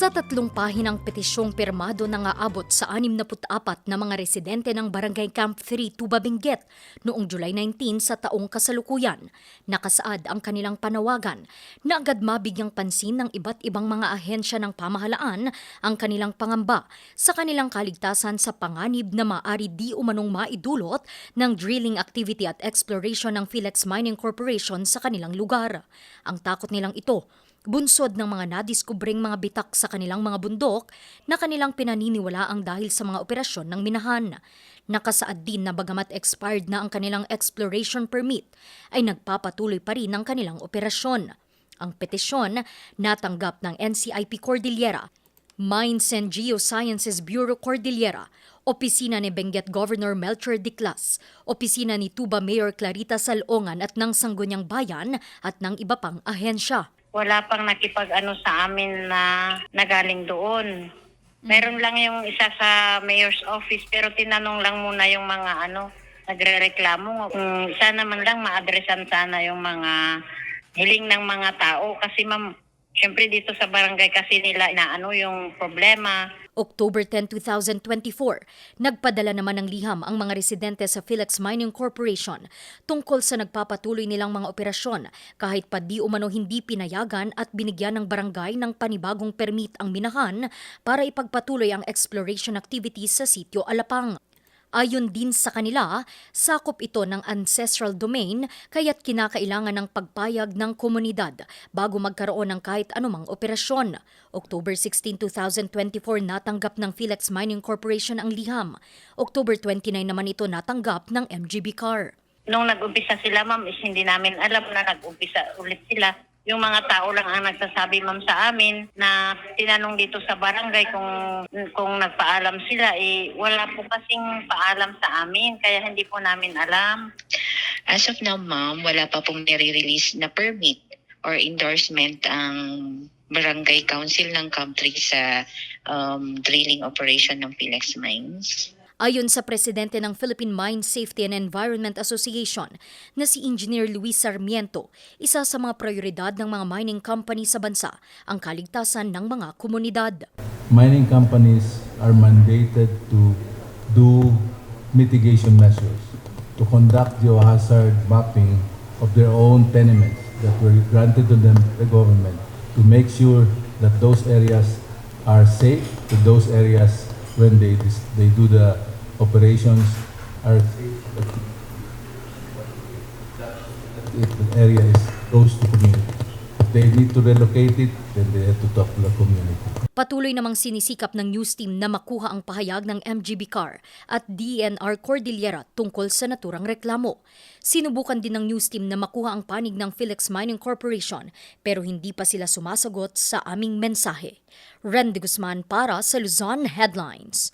Sa tatlong pahinang petisyong pirmado na nga abot sa 64 na mga residente ng Barangay Camp 3 Tuba noong July 19 sa taong kasalukuyan, nakasaad ang kanilang panawagan na agad mabigyang pansin ng iba't ibang mga ahensya ng pamahalaan ang kanilang pangamba sa kanilang kaligtasan sa panganib na maari di umanong maidulot ng drilling activity at exploration ng Philex Mining Corporation sa kanilang lugar. Ang takot nilang ito bunsod ng mga nadiskubring mga bitak sa kanilang mga bundok na kanilang pinaniniwala ang dahil sa mga operasyon ng minahan. Nakasaad din na bagamat expired na ang kanilang exploration permit, ay nagpapatuloy pa rin ang kanilang operasyon. Ang petisyon natanggap ng NCIP Cordillera, Mines and Geosciences Bureau Cordillera, Opisina ni Benguet Governor Melchor Diclas, Opisina ni Tuba Mayor Clarita Salongan at ng Sangguniang Bayan at ng iba pang ahensya. Wala pang nakipag-ano sa amin na nagaling doon. Meron lang yung isa sa mayor's office pero tinanong lang muna yung mga ano, nagre-reklamo. Kung sana man lang ma-addressan sana yung mga hiling ng mga tao kasi ma'am, syempre dito sa barangay kasi nila inaano yung problema. October 10, 2024, nagpadala naman ng liham ang mga residente sa Philex Mining Corporation tungkol sa nagpapatuloy nilang mga operasyon kahit pa di umano hindi pinayagan at binigyan ng barangay ng panibagong permit ang minahan para ipagpatuloy ang exploration activities sa sitio Alapang. Ayon din sa kanila, sakop ito ng ancestral domain kaya't kinakailangan ng pagpayag ng komunidad bago magkaroon ng kahit anumang operasyon. October 16, 2024 natanggap ng Philex Mining Corporation ang liham. October 29 naman ito natanggap ng MGB Car. Nung nag-umpisa sila ma'am hindi namin alam na nag-umpisa ulit sila. Yung mga tao lang ang nagsasabi ma'am sa amin na tinanong dito sa barangay kung kung nagpaalam sila eh wala po kasing paalam sa amin kaya hindi po namin alam. As of now, ma'am, wala pa pong nire-release na permit or endorsement ang barangay council ng country sa um, drilling operation ng Philex Mines. Ayon sa presidente ng Philippine Mine Safety and Environment Association na si Engineer Luis Sarmiento, isa sa mga prioridad ng mga mining company sa bansa ang kaligtasan ng mga komunidad. mining companies are mandated to do mitigation measures, to conduct geohazard mapping of their own tenements that were granted to them by the government, to make sure that those areas are safe, that those areas when they they do the operations are if the area is close to community. If they need to relocate it, then they have to talk to the community. Patuloy namang sinisikap ng news team na makuha ang pahayag ng MGB CAR at DNR Cordillera tungkol sa naturang reklamo. Sinubukan din ng news team na makuha ang panig ng Philex Mining Corporation pero hindi pa sila sumasagot sa aming mensahe. Randy Guzman para sa Luzon Headlines.